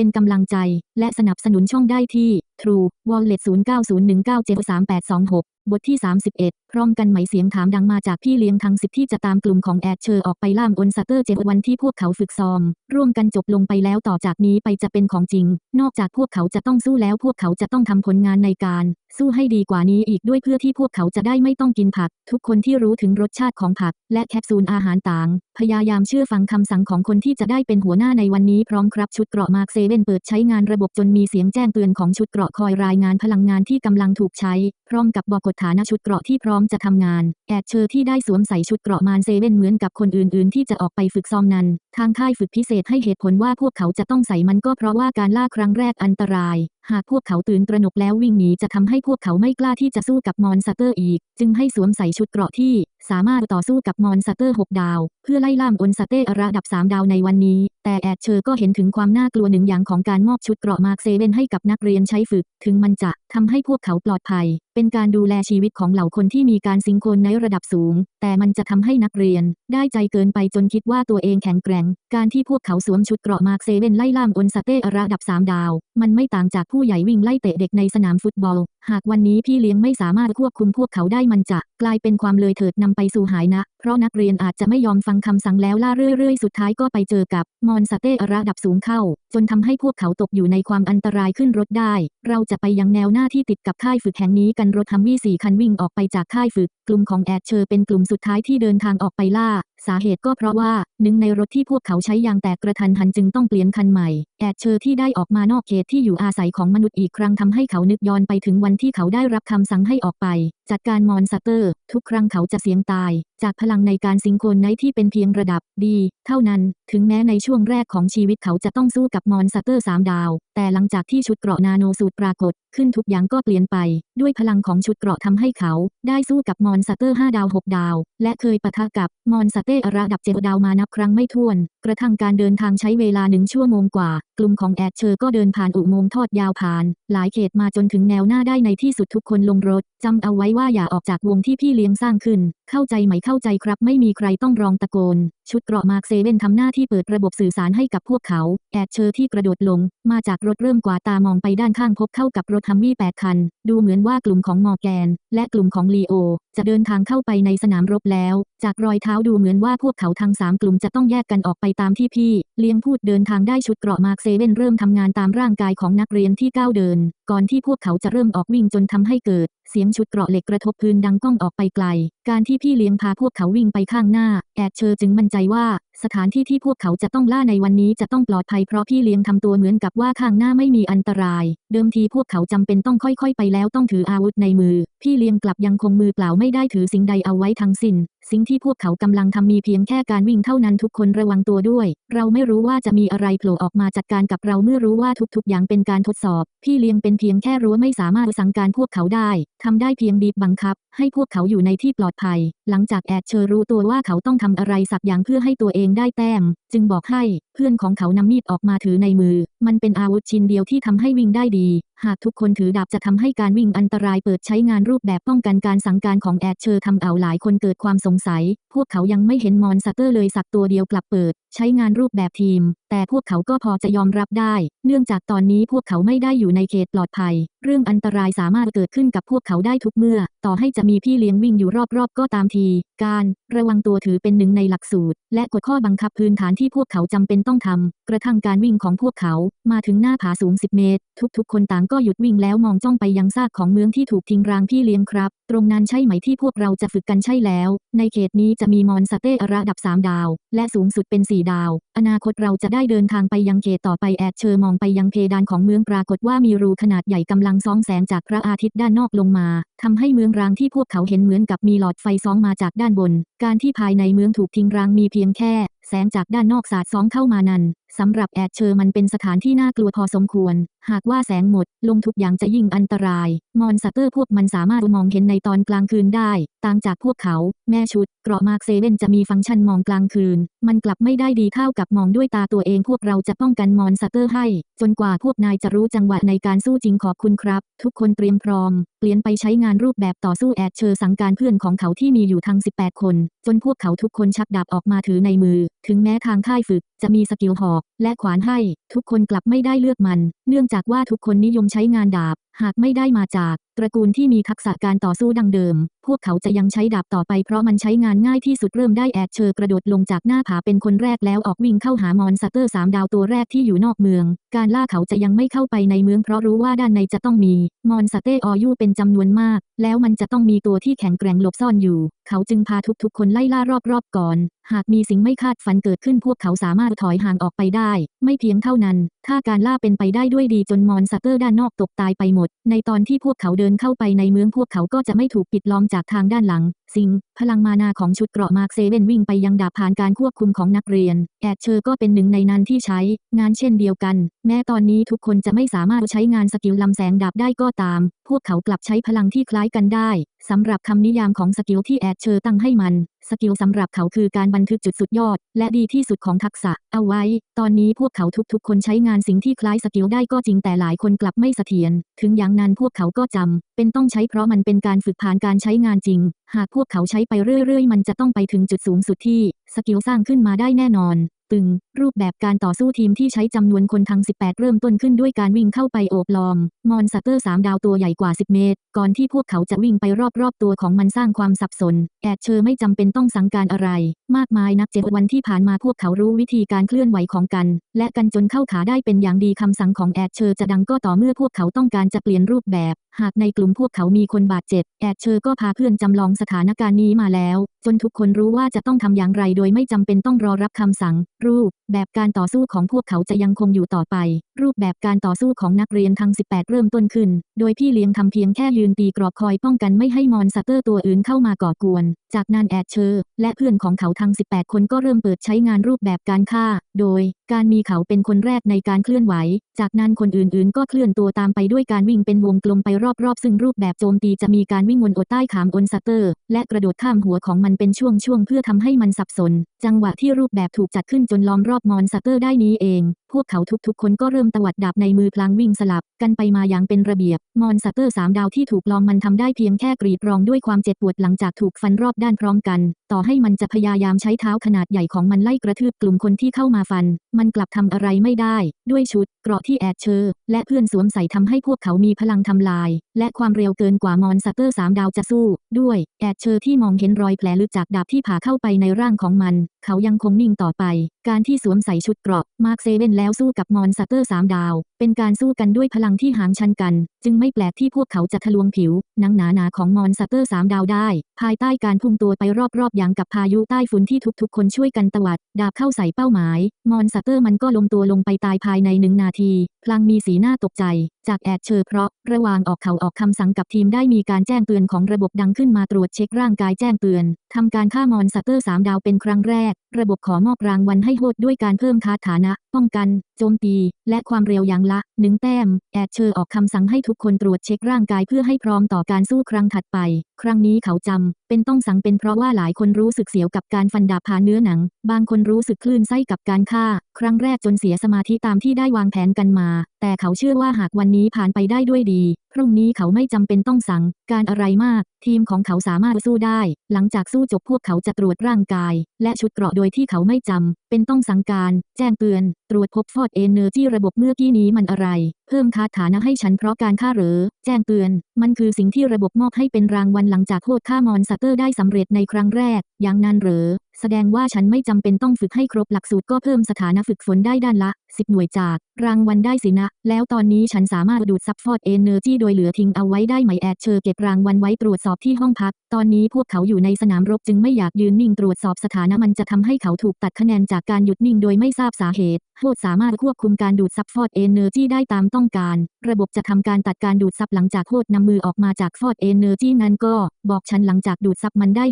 เป็นกำลังใจ และสนับสนุนช่องได้ที่ True Wallet 0901973826 บทที่ 31พร้อมกันไหมเสียงถามดังมาจากพี่เลี้ยงทั้งสิบที่จะตามกลุ่มของแอดเชอร์ออกไปล่ามอนสเตอร์เจวันที่พวกเขาฝึกซ้อม ร่วมกันจบลงไปแล้วต่อจากนี้ไปจะเป็นของจริง นอกจากพวกเขาจะต้องสู้แล้วพวกเขาจะต้องทำผลงานในการ สู้ให้ดีกว่านี้อีกด้วยเพื่อที่พวกเขาจะได้ไม่ต้องกินผัก ทุกคนที่รู้ถึงรสชาติของผัก และแคปซูลอาหารต่าง พยายามเชื่อฟังคำสั่งของคนที่จะได้เป็นหัวหน้าในวันนี้พร้อมครับชุดเกราะมาร์คเซเว่นเปิดใช้งานระบบจนมีเสียงแจ้งเตือนของชุดเกราะคอยรายงานพลังงานที่กำลังถูกใช้ พร้อมกับบอกกฎฐานะชุดเกราะที่พร้อมจะทำงาน แอดเชอร์ที่ได้สวมใส่ชุดเกราะมานเซเว่นเหมือนกับคนอื่นๆ ที่จะออกไปฝึกซ้อมนั้น ทางค่ายฝึกพิเศษให้เหตุผลว่าพวกเขาจะต้องใส่มันก็เพราะว่าการล่าครั้งแรกอันตราย หากพวกเขาตื่นตระหนกแล้ววิ่งหนีจะทำให้พวกเขาไม่กล้าที่จะสู้กับมอนสเตอร์อีก จึงให้สวมใส่ชุดเกราะที่ สามารถต่อสู้กับมอนสเตอร์ 6 ดาว เพื่อไล่ล่ามอนสเตอร์ระดับ 3 ดาวในวันนี้ แต่แอดเชอร์ก็เห็นถึงความน่ากลัวหนึ่งอย่างของการมอบชุดเกราะมาร์คเซเว่นให้กับนักเรียนใช้ฝึก ถึงมันจะทำให้พวกเขาปลอดภัย เป็นการดูแลชีวิตของเหล่าคนที่มีการซิงโครนในระดับสูง แต่มันจะทำให้นักเรียน ได้ใจเกินไปจนคิดว่าตัวเองแข็งแกร่ง การที่พวกเขาสวมชุดเกราะมาร์เซเว่นไล่ล่ามอนสเตอร์ระดับ3ดาว มันไม่ต่างจากผู้ใหญ่วิ่งไล่เตะเด็กในสนามฟุตบอล หากวันนี้พี่เลี้ยงไม่สามารถควบคุมพวกเขาได้มันจะกลายเป็นความเลยเถิดนำไปสู่หายนะเพราะนักเรียนอาจจะไม่ยอมฟังคำสั่งแล้วล่าเรื่อยๆ สุดท้ายก็ไปเจอกับมอนสเตอร์ระดับสูงเข้า จนทำให้พวกเขาตกอยู่ในความอันตรายขึ้นรถได้ เราจะไปยังแนวหน้าที่ติดกับค่ายฝึกแห่งนี้กันรถฮัมวี่สี่คันวิ่งออกไปจากค่ายฝึก กลุ่มของแอดเชอร์เป็นกลุ่มสุดท้ายที่เดินทางออกไปล่า สาเหตุก็เพราะว่าหนึ่งในรถที่พวกเขาใช้ยางแตกกระทันหันจึงต้องเปลี่ยนคันใหม่แอดเชอร์ที่ได้ออกมานอกเขตที่อยู่อาศัยของมนุษย์อีกครั้งทำให้เขานึกย้อนไปถึงวันที่เขาได้รับคำสั่งให้ออกไป จัดการมอนสเตอร์ ทุกครั้งเขาจะเสียงตาย จากพลังในการซิงโครนไนที่เป็นเพียงระดับดี เท่านั้น ถึงแม้ในช่วงแรกของชีวิตเขาจะต้องสู้กับมอนสเตอร์สามดาว แต่หลังจากที่ชุดเกราะนาโนสูตรปรากฏ ขึ้นทุกอย่างก็เปลี่ยนไป ด้วยพลังของชุดเกราะทำให้เขา ได้สู้กับมอนสเตอร์5ดาว6ดาว และเคยปะทะกับมอนสเตอร์ระดับเจ็ดดาวมานับครั้งไม่ถ้วน ระทั่งการเดินทางใช้เวลาหนึ่งชั่วโมงกว่า กลุ่มของแอดเชอร์ก็เดินผ่านอุโมงค์ทอดยาวผ่าน หลายเขตมาจนถึงแนวหน้าได้ในที่สุดทุกคนลงรถจำเอาไว้ว่าอย่าออกจากวงที่พี่เลี้ยงสร้างขึ้น เข้าใจไหมเข้าใจครับ ไม่มีใครต้องร้องตะโกน ชุดเกราะมาร์คเซเว่นทำหน้าที่เปิดระบบสื่อสารให้กับพวกเขา แอดเชอร์ที่กระโดดลง มาจากรถเริ่มกวาดตามองไปด้านข้างพบเข้ากับรถฮัมวี่8คัน ดูเหมือนว่ากลุ่มของมอร์แกน และกลุ่มของลีโอ จะเดินทางเข้าไปในสนามรบแล้ว จากรอยเท้าดูเหมือนว่าพวกเขาทั้งสามกลุ่มจะต้องแยกกันออกไปตามที่พี่ เลี้ยงพูดเดินทางได้ชุดเกราะมาร์คเซเว่นเริ่มทำงานตามร่างกายของนักเรียนที่ก้าวเดิน ก่อนที่พวกเขาจะเริ่มออกวิ่งจนทำให้เกิด เสียงชุดเกราะเหล็กกระทบพื้นดังก้องออกไปไกล การที่พี่เลี้ยงพาพวกเขาวิ่งไปข้างหน้า แอดเชอร์จึงมั่นใจว่า สถานที่ที่พวกเขาจะต้องล่าในวันนี้จะต้องปลอดภัยเพราะพี่เลี้ยงทำตัวเหมือนกับว่าข้างหน้าไม่มีอันตราย เดิมทีพวกเขาจำเป็นต้องค่อยๆ ไปแล้วต้องถืออาวุธในมือ พี่เลี้ยงกลับยังคงมือเปล่าไม่ได้ถือสิ่งใดเอาไว้ทั้งสิ้น สิ่งที่พวกเขากำลังทำมีเพียงแค่การวิ่งเท่านั้นทุกคนระวังตัวด้วย เราไม่รู้ว่าจะมีอะไรโผล่ออกมาจัดการกับเราเมื่อรู้ว่าทุกๆ อย่างเป็นการทดสอบ พี่เลี้ยงเป็นเพียงแค่รั้วไม่สามารถสั่งการพวกเขาได้ทำได้เพียงบีบบังคับ ให้พวกเขาอยู่ในที่ปลอดภัย หลังจากแอดเชอร์รู้ตัวว่าเขาต้องทำอะไรสักอย่างเพื่อให้ตัวเองได้แต้ม จึงบอกให้เพื่อนของเขานำมีดออกมาถือในมือ มันเป็นอาวุธชิ้นเดียวที่ทำให้วิ่งได้ดี หากทุกคนถือดาบจะทำให้การวิ่งอันตรายเปิดใช้งานรูปแบบป้องกันการสั่งการของแอดเชอร์ทำเอาหลายคนเกิดความสงสัย พวกเขายังไม่เห็นมอนสเตอร์เลยสักตัวเดียวกลับเปิด ใช้งานรูปแบบทีม แต่พวกเขาก็พอจะยอมรับได้ เนื่องจากตอนนี้พวกเขาไม่ได้อยู่ในเขตปลอดภัย เรื่องอันตรายสามารถเกิดขึ้นกับพวกเขาได้ทุกเมื่อ ต่อให้จะมีพี่เลี้ยงวิ่งอยู่รอบๆก็ตามที การระวังตัวถือเป็นหนึ่งในหลักสูตร และกฎข้อบังคับพื้นฐานที่พวกเขาจำเป็นต้องทำกระทั่งการวิ่งของพวกเขามาถึงหน้าผาสูง 10 เมตร ทุกๆ คนต่างก็หยุดวิ่งแล้วมองจ้องไปยังซากของเมืองที่ถูกทิ้งร้างพี่เลี้ยงครับ ตรงนั้นใช่ไหมที่พวกเราจะฝึกกันใช่แล้ว ในเขตนี้จะมีมอนสเตอร์ระดับ 3 ดาว และสูงสุดเป็น 4 ดาว อนาคตเราจะได้เดินทางไปยังเขตต่อไปแอดเชอร์มองไปยังเพดานของเมืองปรากฏว่ามีรูขนาดใหญ่กำลังซ้องแสงจากพระอาทิตย์ด้านนอกลงมาทำให้เมืองร้างที่พวกเขาเห็นเหมือนกับมีหลอดไฟซ้องมาจากด้านบน การที่ภายในเมืองถูกทิ้งร้างมีเพียงแค่ แสงจากด้านนอกสาดซ้องเข้ามานั้นสำหรับแอดเชอร์มันเป็นสถานที่น่ากลัวพอสมควร หากว่าแสงหมด ลงทุกอย่างจะยิ่งอันตราย มอนสเตอร์พวกมันสามารถมองเห็นในตอนกลางคืนได้ ต่างจากพวกเขา แม่ชุด เกราะมาร์คเซเว่นจะมีฟังก์ชันมองกลางคืน มันกลับไม่ได้ดีเท่ากับมองด้วยตาตัวเองพวกเราจะป้องกันมอนสเตอร์ให้ จนกว่าพวกนายจะรู้จังหวะในการสู้จริงขอบคุณครับ ทุกคนเตรียมพร้อมเปลี่ยนไปใช้งานรูปแบบต่อสู้แอดเชอร์สังการเพื่อนของเขาที่มีอยู่ทั้ง 18 คน จนพวกเขาทุกคนชักดาบออกมาถือในมือ ถึงแม้ทางค่ายฝึก จะมีสกิลหอก และขวานให้ ทุกคนกลับไม่ได้เลือกมัน เนื่องจากว่าทุกคนนิยมใช้งานดาบ หากไม่ได้มาจากตระกูลที่มีทักษะการต่อสู้ดังเดิม พวกเขาจะยังใช้ดาบต่อไปเพราะมันใช้งานง่ายที่สุดเริ่มได้แอดเชอร์กระโดดลงจากหน้าผาเป็นคนแรกแล้วออกวิ่งเข้าหามอนสเตอร์สามดาวตัวแรกที่อยู่นอกเมือง การล่าเขาจะยังไม่เข้าไปในเมืองเพราะรู้ว่าด้านในจะต้องมีมอนสเตอร์ออยูเป็นจำนวนมาก แล้วมันจะต้องมีตัวที่แข็งแกร่งหลบซ่อนอยู่ เขาจึงพาทุกๆคนไล่ล่ารอบๆก่อน หากมีสิ่งไม่คาดฝันเกิดขึ้นพวกเขาสามารถถอยห่างออกไปได้ ไม่เพียงเท่านั้น ถ้าการล่าเป็นไปได้ด้วยดีจนมอนสเตอร์ด้านนอกตกตายไปหมด ในตอนที่พวกเขาเดินเข้าไปในเมืองพวกเขาก็จะไม่ถูกปิดล้อมจากทางด้านหลัง สิง พลังมานาของชุดเกราะมาร์กเซเว่นวิ่งไปยังดาบผ่านการควบคุมของนักเรียน แอดเชอร์ก็เป็นหนึ่งในนั้นที่ใช้งานเช่นเดียวกัน แม้ตอนนี้ทุกคนจะไม่สามารถใช้งานสกิลลำแสงดาบได้ก็ตาม พวกเขากลับใช้พลังที่คล้ายกันได้สำหรับคำนิยามของสกิลที่แอดเชอร์ตั้งให้มัน สกิลสำหรับเขาคือการบันทึกจุดสุดยอด และดีที่สุดของทักษะ เอาไว้ ตอนนี้พวกเขาทุกๆ คนใช้งานสิ่งที่คล้ายสกิลได้ก็จริงแต่หลายคนกลับไม่เสถียร ถึงอย่างนั้นพวกเขาก็จำเป็นต้องใช้เพราะมันเป็นการฝึกผ่านการใช้งานจริง หากพวกเขาใช้ไปเรื่อยๆ มันจะต้องไปถึงจุดสูงสุดที่สกิลสร้างขึ้นมาได้แน่นอน ตึง รูปแบบการต่อสู้ทีมที่ใช้จำนวนคนทั้ง 18 เริ่มต้นขึ้นด้วยการวิ่งเข้าไปโอบล้อม มอนสเตอร์ 3 ดาวตัวใหญ่กว่า 10 เมตร ก่อนที่พวกเขาจะวิ่งไปรอบๆตัวของมันสร้างความสับสน แอดเชอร์ไม่จำเป็นต้องสังการอะไร มากมายนักเจ็ดวันที่ผ่านมาพวกเขารู้วิธีการเคลื่อนไหวของกัน และกันจนเข้าขาได้เป็นอย่างดีคำสั่งของแอดเชอร์จะดังก็ต่อเมื่อพวกเขาต้องการจะเปลี่ยนรูปแบบ หากในกลุ่มพวกเขามีคนบาดเจ็บ แอดเชอร์ก็พาเพื่อนจำลองสถานการณ์นี้มาแล้ว จนทุกคนรู้ว่าจะต้องทำอย่างไรโดยไม่จำเป็นต้องรอรับคำสั่ง รูป แบบการต่อสู้ของพวกเขาจะยังคงอยู่ต่อไป รูปแบบการต่อสู้ของนักเรียนทั้ง 18 เริ่มต้นขึ้น โดยพี่เลี้ยงทำเพียงแค่ยืนตีกรอบคอยป้องกันไม่ให้มอนสเตอร์ตัวอื่นเข้ามาก่อกวน จากนั้นแอดเชอร์และเพื่อนของเขาทั้ง 18 คนก็เริ่มเปิดใช้งานรูปแบบการฆ่า โดยการมีเขาเป็นคนแรกในการเคลื่อนไหว จากนั้นคนอื่นๆ ก็เคลื่อนตัวตามไปด้วยการวิ่งเป็นวงกลมไปรอบๆ ซึ่งรูปแบบโจมตีจะมีการวิ่งวนอดใต้ขามอนสเตอร์ และกระโดดข้ามหัวของมันเป็นช่วงๆเพื่อทำให้มันสับสน จังหวะที่รูปแบบถูกจัดขึ้นจนล้อมรอบมอนสเตอร์ได้นี้เองพวกเขาทุกๆ คนก็เริ่มตวัดดาบในมือพลางวิ่งสลับ กันไปมาอย่างเป็นระเบียบ มอนสเตอร์สามดาวที่ถูกลองมันทำได้เพียงแค่กรีดร้องด้วยความเจ็บปวดหลังจากถูกฟันรอบด้านพร้อมกัน ต่อให้มันจะพยายามใช้เท้าขนาดใหญ่ของมันไล่กระทืบกลุ่มคนที่เข้ามาฟัน มันกลับทำอะไรไม่ได้ ด้วยชุดเกราะที่แอดเชอร์และเพื่อนสวมใส่ทำให้พวกเขามีพลังทำลาย และความเร็วเกินกว่ามอนสเตอร์สามดาวจะสู้ ด้วยแอดเชอร์ที่มองเห็นรอยแผลลึกจากดาบที่ผ่าเข้าไปในร่างของมัน เขายังคงนิ่งต่อไป การที่สวมใส่ชุดเกราะมาร์คเซเว่นแล้วสู้กับมอนสเตอร์สามดาว เป็นการสู้กันด้วยพลังที่หางชันกันจึงไม่แปลกที่พวกเขาจะทะลวงผิวหนังหนาๆของมอนสเตอร์สามดาวได้ ภายใต้การพุ่งตัวไปรอบๆอย่างกับพายุใต้ฝุ่นที่ทุกๆ คนช่วยกันตวัด ดาบเข้าใส่เป้าหมาย มอนสเตอร์มันก็ลงตัวลงไปตายภายในหนึ่งนาที พลางมีสีหน้าตกใจ จากแอดเชอร์เพราะ ระหว่างออกเขาออกคำสั่งกับทีมได้มีการแจ้งเตือนของระบบดังขึ้นมาตรวจเช็คร่างกายแจ้งเตือนทำการฆ่ามอนสเตอร์สามดาวเป็นครั้งแรก ระบบขอมอบรางวัลให้โหดด้วยการเพิ่มคาถานะ ป้องกัน โจมตี และความเร็วอย่างละหนึ่งแต้ม แอดเชอร์ออกคำสั่งให้ทุกคนตรวจเช็คร่างกายเพื่อให้พร้อมต่อการสู้ครั้งถัดไป ครั้งนี้เขาจำเป็นต้องสังเป็นเพราะว่าหลายคนรู้สึกเสียวกับการฟันดาบผ่านเนื้อหนัง บางคนรู้สึกคลื่นไส้กับการฆ่า ครั้งแรกจนเสียสมาธิตามที่ได้วางแผนกันมา แต่เขาเชื่อว่าหากวันนี้ผ่านไปได้ด้วยดี พรุ่งนี้เขาไม่จำเป็นต้องสังการอะไรมาก ทีมของเขาสามารถสู้ได้ หลังจากสู้จบพวกเขาจะตรวจร่างกาย และชุดเกราะโดยที่เขาไม่จำเป็นต้องสังการ แจ้งเตือน ตรวจพบฟอดเอเนอร์จีระบบเมื่อกี้นี้มันอะไร เพิ่มคาถานะให้ฉันเพราะการฆ่าหรือ แจ้งเตือน มันคือสิ่งที่ระบบมอบให้เป็นรางวัลหลังจากโคตรฆ่ามอนสเตอร์ได้สำเร็จในครั้งแรก อย่างนั้นเหรอ แสดงว่าฉันไม่จำเป็นต้องฝึกให้ครบหลักสูตรก็เพิ่มสถานะฝึกฝนได้ด้านละ10หน่วยจาก รางวัลได้สินะ แล้วตอนนี้ฉันสามารถดูดซับฟอร์ดเอเนอร์จีโดยเหลือทิ้งเอาไว้ได้ไหมแอดเชอร์เก็บรางวัลไว้ตรวจสอบที่ห้องพัก ตอนนี้พวกเขาอยู่ในสนามรบจึงไม่อยากยืนนิ่งตรวจสอบสถานะมันจะทำให้เขาถูกตัดคะแนนจากการหยุดนิ่งโดยไม่ทราบสาเหตุโฮดสามารถควบคุมการดูดซับฟอร์ดเอเนอร์จีได้ตามต้องการ ระบบจะทำการตัดการดูดซับหลังจากโฮดนำมือออกมาจากฟอร์ดเอเนอร์จีนั้นก็ บอกฉันหลังจากดูดซับมันได้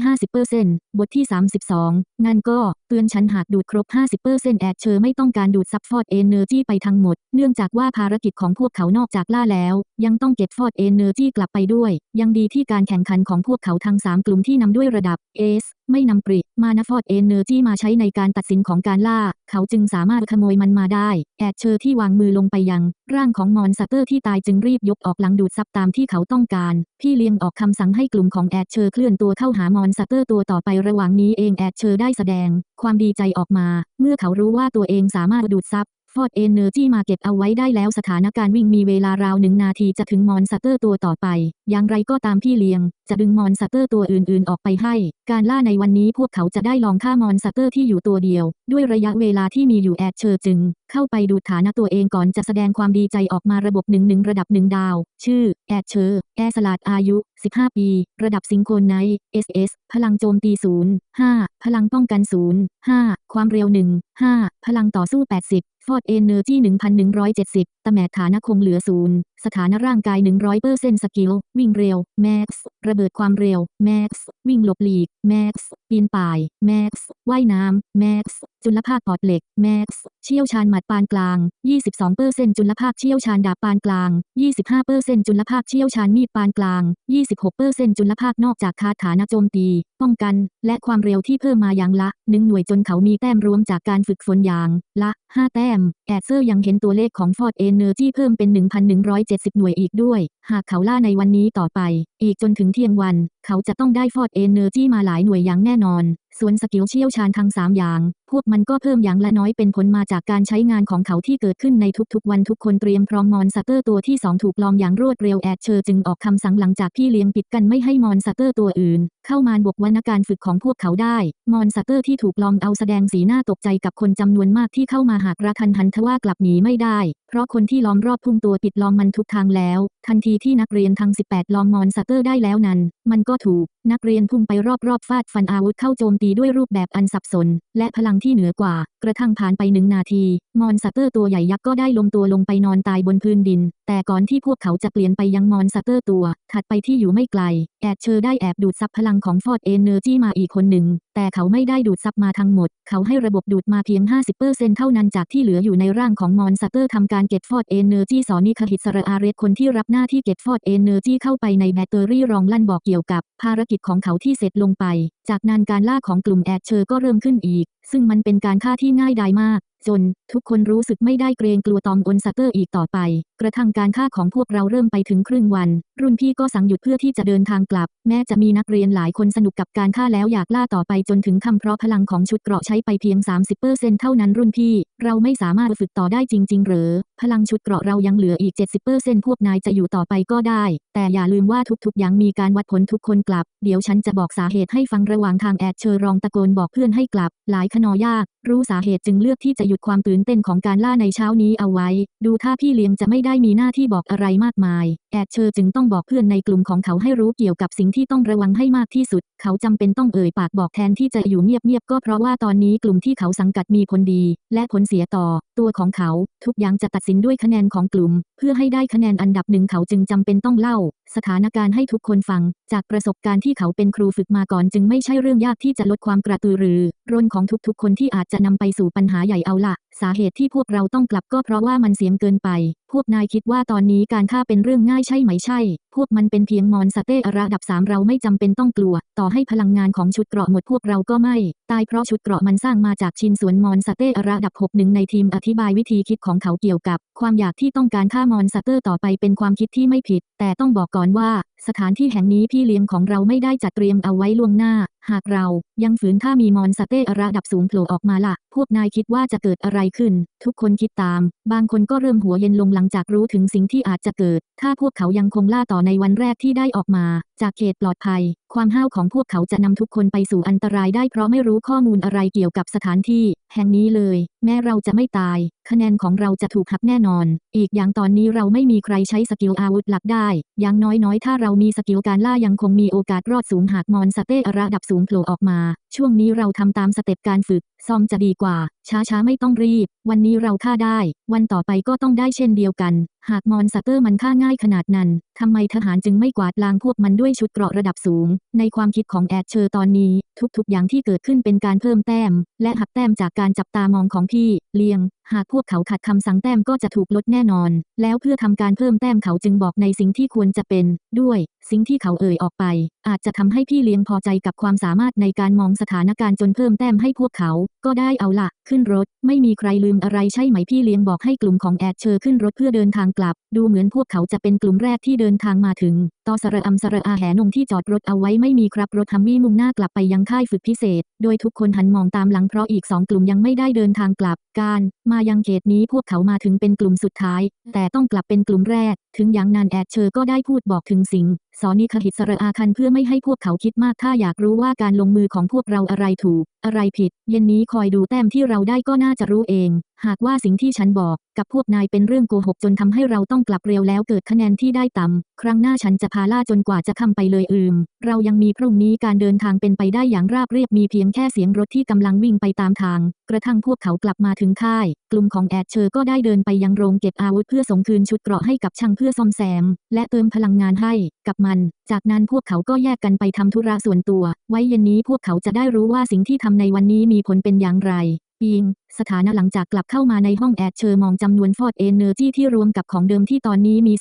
50%บทที่ 32นั่นก็เตือนฉันหากดูดครบ 50%แอดเชอร์ไม่ต้องการดูดซับฟอร์ดเอเนอร์จีไปทั้งหมด เนื่องจากว่าภารกิจของพวกเขานอกจากล่าแล้ว ยังต้องเก็บฟอร์ดเอเนอร์จีกลับไปด้วย ยังดีที่การแข่งขันของพวกเขาทั้ง 3 กลุ่มที่นำด้วยระดับ S ไม่นำปริมานฟอดเอนเนอร์จีมาใช้ในการตัดสินของการล่า เขาจึงสามารถขโมยมันมาได้ แอดเชอร์ที่วางมือลงไปยัง ร่างของมอนสเตอร์ที่ตายจึงรีบยกออกหลังดูดซับตามที่เขาต้องการ พี่เลี้ยงออกคำสั่งให้กลุ่มของแอดเชอร์เคลื่อนตัวเข้าหามอนสเตอร์ตัวต่อไประหว่างนี้เองแอดเชอร์ได้แสดง ความดีใจออกมา เมื่อเขารู้ว่าตัวเองสามารถดูดซับ ฟอร์ดเอเนอร์จีมาเก็บเอาไว้ได้แล้วสถานการณ์วิ่งมีเวลาราวหนึ่งนาทีจะถึงมอนสเตอร์ตัวต่อไป อย่างไรก็ตามพี่เลี้ยง จะดึงมอนสเตอร์ตัวอื่นๆ ออกไปให้ การล่าในวันนี้พวกเขาจะได้ลองฆ่ามอนสเตอร์ที่อยู่ตัวเดียว ด้วยระยะเวลาที่มีอยู่แอดเชอร์จึง เข้าไปดูฐานะตัวเองก่อนจะแสดงความดีใจออกมาระบบหนึ่งหนึ่งระดับหนึ่งดาว ชื่อแอดเชอร์แอสลาดอายุ 15 ปี ระดับซิงโครไน SS พลังโจมตี0 5 พลังป้องกัน0 5 ความเร็ว1 5 พลังต่อสู้ 80 ฟอดเอเนอร์จี1170ตำแหน่งฐานะคงเหลือศูนย์สถานะร่างกาย100%สกิล วิ่งเร็ว แม็กซ์ ระเบิดความเร็ว แม็กซ์ วิ่งหลบหลีก แม็กซ์ ปีนป่าย แม็กซ์ ว่ายน้ำ แม็กซ์ จุลภาคปอดเหล็ก แม็กซ์ เชี่ยวชาญหมัดปานกลาง 22%จุลภาคเชี่ยวชาญดาบปานกลาง 25%จุลภาคเชี่ยวชาญมีดปานกลาง 26%จุลภาคนอกจากคาถานะโจมตี ป้องกัน และความเร็วที่เพิ่มมาอย่างละหนึ่งหน่วยจนเขามีแต้มรวมจากการฝึกฝนอย่างละ 5 แต้ม แอดเซอร์ยังเห็นตัวเลขของฟอร์ดเอเนอร์จีเพิ่มเป็น 1,170 หน่วยอีกด้วย หากเขาล่าในวันนี้ต่อไป อีกจนถึงเที่ยงวัน เขาจะต้องได้ฟอร์ดเอเนอร์จีมาหลายหน่วยอย่างแน่นอน ส่วนสกิลเชี่ยวชาญทั้ง3อย่าง พวกมันก็เพิ่มอย่างละน้อยเป็นผลมาจากการใช้งานของเขาที่เกิดขึ้นในทุกๆ วันทุกคนเตรียมพร้อมมอนสเตอร์ตัวที่ 2 ถูกลองอย่างรวดเร็วแอดเชอร์จึงออกคำสั่งหลังจากพี่เลี้ยงปิดกันไม่ให้มอนสเตอร์ตัวอื่น เข้ามาบกวนการฝึกของพวกเขาได้ มอนสเตอร์ที่ถูกลองเอาแสดงสีหน้าตกใจกับคนจำนวนมากที่เข้ามาหากระทันหันทว่ากลับหนีไม่ได้ เพราะคนที่ล้อมรอบพุ่งตัวปิดล้อมมันทุกทางแล้ว ทันทีที่นักเรียนทั้ง 18 ลอมมอนสเตอร์ได้แล้วนั้น มันก็ถูก นักเรียนพุ่งไปรอบๆฟาดฟันอาวุธเข้าโจมตีด้วยรูปแบบอันสับสน และพลังที่เหนือกว่า กระทั่งผ่านไปหนึ่งนาที มอนสเตอร์ตัวใหญ่ยักษ์ก็ได้ลงตัวลงไปนอนตายบนพื้นดิน แต่ก่อนที่พวกเขาจะเปลี่ยนไปยังมอนสเตอร์ตัว ถัดไปที่อยู่ไม่ไกล แอดเชอร์ได้แอบดูดซับพลังของฟอร์ดเอเนอร์จีมาอีกคนหนึ่ง แต่เขาไม่ได้ดูดซับมาทั้งหมด เขาให้ระบบดูดมาเพียง 50%เท่านั้นจากที่เหลืออยู่ในร่างของมอนสเตอร์ทำการเก็ตฟอร์ดเอเนอร์จีสอนิคหิตสระอาเรสคนที่รับหน้าที่เก็ตฟอร์ดเอเนอร์จีเข้าไปในแบตเตอรี่รองลั่นบอกเกี่ยวกับ ภารกิจของเขาที่เสร็จลงไป จากนั้นการล่าของกลุ่มแอดเชอร์ก็เริ่มขึ้นอีก ซึ่งมันเป็นการฆ่าที่ง่ายดายมาก จน ทุกคนรู้สึกไม่ได้เกรงกลัวตอมอนสเตอร์อีกต่อไป กระทั่งการฆ่าของพวกเราเริ่มไปถึงครึ่งวัน รุ่นพี่ก็สั่งหยุดเพื่อที่จะเดินทางกลับ แม้จะมีนักเรียนหลายคนสนุกกับการฆ่าแล้วอยากล่าต่อไปจนถึงคำเพราะพลังของชุดเกราะใช้ไปเพียง 30%เท่านั้นรุ่นพี่เราไม่สามารถฝึกต่อได้จริง ๆ หรือ พลังชุดเกราะเรายังเหลืออีก 70%พวกนายจะอยู่ต่อไปก็ได้ แต่อย่าลืมว่าทุกๆอย่างมีการวัดผลทุกคนกลับ เดี๋ยวฉันจะบอกสาเหตุให้ฟังระหว่างทางแอดเชอร์รองตะโกนบอกเพื่อนให้กลับ หลายขนอยาก รู้สาเหตุจึงเลือกที่จะหยุดความตื่นเต้นของการล่าในเช้านี้เอาไว้ ดูท่าพี่เลี้ยงจะไม่ได้มีหน้าที่บอกอะไรมากมาย แอดเชอร์จึงต้องบอกเพื่อนในกลุ่มของเขาให้รู้เกี่ยวกับสิ่งที่ต้องระวังให้มากที่สุด เขาจำเป็นต้องเอ่ยปากบอกแทนที่จะอยู่เงียบๆก็เพราะว่าตอนนี้กลุ่มที่เขาสังกัดมีผลดี และผลเสียต่อ ตัวของเขา ทุกอย่างจะตัดสินด้วยคะแนนของกลุ่ม เพื่อให้ได้คะแนนอันดับหนึ่งเขาจึงจำเป็นต้องเล่า สถานการณ์ให้ทุกคนฟังจากประสบการณ์ที่เขาเป็นครูฝึกมาก่อนจึงไม่ใช่เรื่องยากที่จะลดความกระตือรือร้นของทุกๆ คนที่อาจจะนำไปสู่ปัญหาใหญ่เอาละสาเหตุที่พวกเราต้องกลับก็เพราะว่ามันเสียงเกินไป พวกนายคิดว่าตอนนี้การฆ่าเป็นเรื่องง่ายใช่ไหมใช่ พวกมันเป็นเพียงมอนสเตอร์ระดับ3เราไม่จำเป็นต้องกลัว ต่อให้พลังงานของชุดเกราะหมดพวกเราก็ไม่ ตายเพราะชุดเกราะมันสร้างมาจากชิ้นส่วนมอนสเตอร์ระดับ6หนึ่งในทีมอธิบายวิธีคิดของเขาเกี่ยวกับ ความอยากที่ต้องการฆ่ามอนสเตอร์ต่อไปเป็นความคิดที่ไม่ผิด แต่ต้องบอกก่อนว่าสถานที่แห่งนี้พี่เลี้ยงของเราไม่ได้จัดเตรียมเอาไว้ล่วงหน้า หากเรายังฝืนถ้ามีมอนสเตอร์ระดับสูงโผล่ออกมาล่ะพวกนายคิดว่าจะเกิดอะไรขึ้น ทุกคนคิดตาม บางคนก็เริ่มหัวเย็นลงหลังจากรู้ถึงสิ่งที่อาจจะเกิด ถ้าพวกเขายังคงล่าต่อในวันแรกที่ได้ออกมา จากเขตปลอดภัย ความห้าวของพวกเขาจะนำทุกคนไปสู่อันตรายได้เพราะไม่รู้ข้อมูลอะไรเกี่ยวกับสถานที่ แห่งนี้เลย แม้เราจะไม่ตาย คะแนนของเราจะถูกหักแน่นอน อีกอย่างตอนนี้เราไม่มีใครใช้สกิลอาวุธหลักได้ อย่างน้อยๆ ถ้าเรามีสกิลการล่ายังคงมีโอกาสรอดสูงหากมอนสเตอร์ระดับสูงูงโผล่ออกมา ช่วงนี้เราทำตามสเต็ปการฝึก ซ้อมจะดีกว่าช้าช้าๆ ไม่ต้องรีบ วันนี้เราฆ่าได้ วันต่อไปก็ต้องได้เช่นเดียวกัน หากมอนสเตอร์มันฆ่าง่ายขนาดนั้น ทำไมทหารจึงไม่กวาดล้างพวกมันด้วยชุดเกราะระดับสูง ในความคิดของแอดเชอร์ตอนนี้ ทุกๆ อย่างที่เกิดขึ้นเป็นการเพิ่มแต้ม และหักแต้มจากการจับตามองของพี่ เลียง หากพวกเขาขัดคำสั่งแต้มก็จะถูกลดแน่นอน แล้วเพื่อทำการเพิ่มแต้มเขาจึงบอกในสิ่งที่ควรจะเป็น ด้วย สิ่งที่เขาเอ่ยออกไป อาจจะทำให้พี่เลี้ยงพอใจกับความสามารถในการมองสถานการณ์จนเพิ่มแต้มให้พวกเขา ก็ได้เอาละขึ้นรถ ไม่มีใครลืมอะไรใช่ไหมพี่เลี้ยงบอกให้กลุ่มของแอดเชอร์ขึ้นรถเพื่อเดินทางกลับ ดูเหมือนพวกเขาจะเป็นกลุ่มแรกที่เดินทางมาถึงตอสระอัมสระอาแหนงที่จอดรถเอาไว้ไม่มีครับรถฮัมวี่มุ่งหน้ากลับไปยังค่ายฝึกพิเศษ โดยทุกคนหันมองตามหลังเพราะอีกสองกลุ่มยังไม่ได้เดินทางกลับ การมายังเขตนี้พวกเขามาถึงเป็นกลุ่มสุดท้าย แต่ต้องกลับเป็นกลุ่มแรก ถึงอย่างนั้นแอดเชอร์ก็ได้พูดบอกถึงสิ่ง สอนิคหิตสระอาคันเพื่อไม่ให้พวกเขาคิดมากถ้าอยากรู้ว่าการลงมือของพวกเราอะไรถูก อะไรผิด เย็นนี้คอยดูแต้มที่เราได้ก็น่าจะรู้เอง หากว่าสิ่งที่ฉันบอกกับพวกนายเป็นเรื่องโกหกจนทำให้เราต้องกลับเร็วแล้วเกิดคะแนนที่ได้ต่ำครั้งหน้าฉันจะพาล่าจนกว่าจะทำไปเลยอืม เรายังมีพรุ่งนี้การเดินทางเป็นไปได้อย่างราบเรียบมีเพียงแค่เสียงรถที่กำลังวิ่งไปตามทาง กระทั่งพวกเขากลับมาถึงค่าย กลุ่มของแอดเชอร์ก็ได้เดินไปยังโรงเก็บอาวุธเพื่อส่งคืนชุดเกราะให้กับช่างเพื่อซ่อมแซม และเติมพลังงานให้กับมัน จากนั้นพวกเขาก็แยกกันไปทำธุระส่วนตัว ไว้เย็นนี้พวกเขาจะได้รู้ว่าสิ่งที่ทำในวันนี้มีผลเป็นอย่างไรปิงสถานะหลังจากกลับเข้ามาในห้องแอดเชอร์มองจำนวนฟอดเอเนอร์จีที่รวมกับของเดิมที่ตอนนี้มี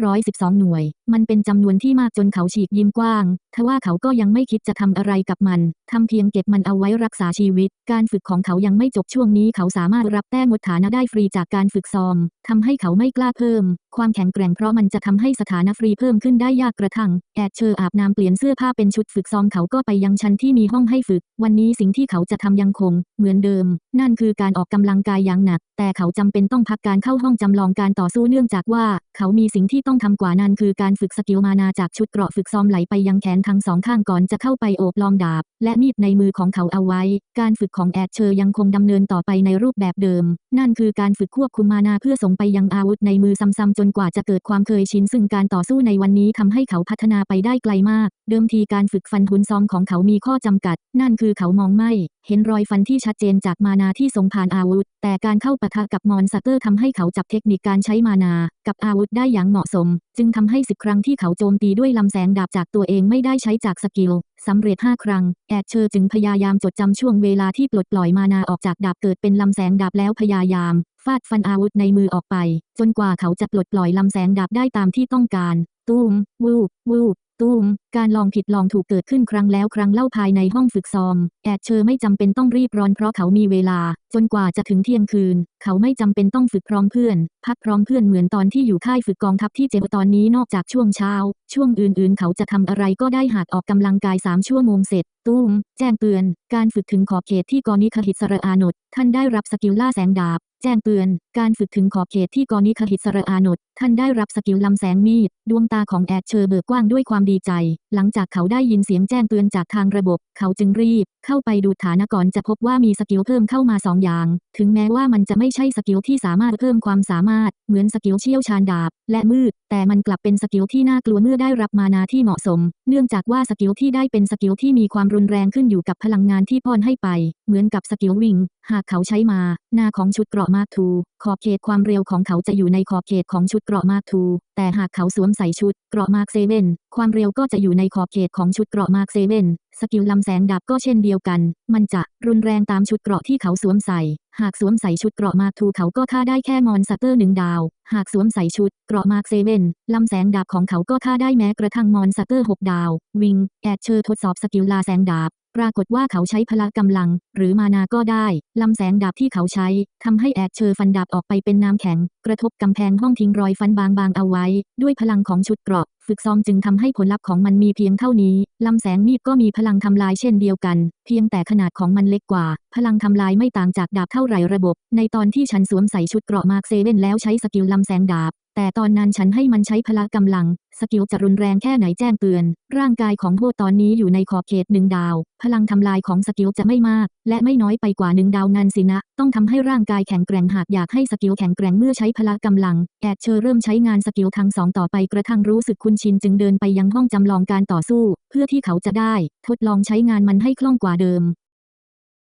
2,512 หน่วย มันเป็นจำนวนที่มากจนเขาฉีกยิ้มกว้าง ทว่าเขาก็ยังไม่คิดจะทำอะไรกับมัน ทำเพียงเก็บมันเอาไว้รักษาชีวิต การฝึกของเขายังไม่จบช่วงนี้เขาสามารถรับแต้มมดฐานะได้ฟรีจากการฝึกซ้อม ทำให้เขาไม่กล้าเพิ่ม ความแข็งแกร่งเพราะมันจะทำให้สถานะฟรีเพิ่มขึ้นได้ยากกระทั่ง แอดเชอร์อาบน้ำเปลี่ยนเสื้อผ้าเป็นชุดฝึกซ้อมเขาก็ไปยังชั้นที่มีห้องให้ฝึก วันนี้สิ่งที่เขาจะทำยังคง เหมือนเดิม นั่นคือคือการออกกำลังกายอย่างหนัก แต่เขาจำเป็นต้องพักการเข้าห้องจำลองการต่อสู้เนื่องจากว่าเขามีสิ่งที่ต้องทำกว่านั้นคือการฝึกสกิลมานาจากชุดเกราะฝึกซ้อมไหลไปยังแขนทั้งสองข้างก่อนจะเข้าไปโอบลองดาบ และมีดในมือของเขาเอาไว้ การฝึกของแอดเชอร์ยังคงดำเนินต่อไปในรูปแบบเดิม นั่นคือการฝึกควบคุมมานาเพื่อส่งไปยังอาวุธในมือซ้ำๆจนกว่าจะเกิดความเคยชินซึ่งการต่อสู้ในวันนี้ทำให้เขาพัฒนาไปได้ไกลมาก เดิมทีการฝึกฟันหุนซองของเขามีข้อจำกัด นั่นคือเขามองไม่ เห็นรอยฟันที่ชัดเจนจากมานาที่ส่งผ่านอาวุธ แต่การเข้าปะทะกับมอนสเตอร์ทำให้เขาจับเทคนิคการใช้มานากับอาวุธได้อย่างเหมาะสม จึงทำให้สิบครั้งที่เขาโจมตีด้วยลำแสงดาบจากตัวเองไม่ได้ใช้จากสกิลสำเร็จ 5 ครั้ง แอดเชอร์จึงพยายามจดจำช่วงเวลาที่ปลดปล่อยมานาออกจากดาบเกิดเป็นลำแสงดาบแล้วพยายาม ฟาดฟันอาวุธในมือออกไป จนกว่าเขาจะปลดปล่อยลำแสงดาบได้ตามที่ต้องการตุ้มวูบวูบตุ้ม การลองผิดลองถูกเกิดขึ้นครั้งแล้วครั้งเล่าภายในห้องฝึกซ้อม แอดเชอร์ไม่จำเป็นต้องรีบร้อนเพราะเขามีเวลา จนกว่าจะถึงเที่ยงคืน เขาไม่จำเป็นต้องฝึกพร้อมเพื่อน พักพร้อมเพื่อนเหมือนตอนที่อยู่ค่ายฝึกกองทัพที่เจ็บตอนนี้นอกจากช่วงเช้า ช่วงอื่นๆ เขาจะทำอะไรก็ได้หากออกกำลังกาย 3 ชั่วโมงเสร็จ ตุ้ม แจ้งเตือน การฝึกถึงขอบเขตที่กอนิคหิตสระอานนท์ท่านได้รับสกิลล่าแสงดาบแจ้งเตือน การฝึกถึงขอบเขตที่กอนิคหิตสระอานนท์ท่านได้รับสกิลลำแสงมีด ดวงตาของแอดเชอร์เบิกกว้างด้วยความดีใจ หลังจากเขาได้ยินเสียงแจ้งเตือนจากทางระบบ เขาจึงรีบ เข้าไปดูฐานะก่อนจะพบว่ามีสกิลเพิ่มเข้ามาสองอย่าง ถึงแม้ว่ามันจะไม่ใช่สกิลที่สามารถเพิ่มความสามารถ เหมือนสกิลเชี่ยวชาญดาบ และมืด แต่มันกลับเป็นสกิลที่น่ากลัวเมื่อได้รับมานาที่เหมาะสม เนื่องจากว่าสกิลที่ได้เป็นสกิลที่มีความรุนแรงขึ้นอยู่กับพลังงานที่ป้อนให้ไป เหมือนกับสกิลวิ่ง หากเขาใช้มา หน้าของชุดเกราะมากทู ขอบเขตความเร็วของเขาจะอยู่ในขอบเขตของชุดเกราะมากทูแต่หากเขาสวมใส่ชุดเกราะมากเซเว่นความเร็วก็จะอยู่ในขอบเขตของชุดเกราะมากเซเว่นสกิลลำแสงดาบก็เช่นเดียวกัน มันจะรุนแรงตามชุดเกราะที่เขาสวมใส่ หากสวมใส่ชุดเกราะมากทูเขาก็ท่าได้แค่มอนสเตอร์หนึ่งดาว หากสวมใส่ชุดเกราะมากเซเว่นลำแสงดาบของเขาก็ท่าได้แม้กระทั่งมอนสเตอร์หกดาว วิง แอดเชอร์ทดสอบสกิลลาแสงดาบ ปรากฏว่าเขาใช้พละกำลัง หรือมานาก็ได้ลำแสงดาบที่เขาใช้ทำให้แอดเชอร์ฟันดาบออกไปเป็นน้ำแข็ง กระทบกำแพงห้องทิ้งรอยฟันบางๆเอาไว้ ด้วยพลังของชุดเกราะ ฝึกซ้อมจึงทำให้ผลลัพธ์ของมันมีเพียงเท่านี้ลำแสงมีดก็มีพลังทำลายเช่นเดียวกัน เพียงแต่ขนาดของมันเล็กกว่า พลังทำลายไม่ต่างจากดาบเท่าไหร่ระบบ ในตอนที่ฉันสวมใส่ชุดเกราะมาร์คเซเว่นแล้วใช้สกิลลำแสงดาบ แต่ตอนนั้นฉันให้มันใช้พละกำลัง สกิลจะรุนแรงแค่ไหนแจ้งเตือน ร่างกายของโฮตอนนี้อยู่ในขอบเขตหนึ่งดาว พลังทำลายของสกิลจะไม่มาก และไม่น้อยไปกว่าหนึ่งดาวนันสินะ ต้องทำให้ร่างกายแข็งแกร่งหากอยากให้สกิลแข็งแกร่งเมื่อใช้พละกำลัง แอดเชอร์เริ่มใช้งานสกิลทั้งสองต่อไปกระทั่งรู้สึกคุ้นชินจึงเดินไปยังห้องจำลองการต่อสู้ เพื่อที่เขาจะได้ ทดลองใช้งานมันให้คล่องกว่าเดิม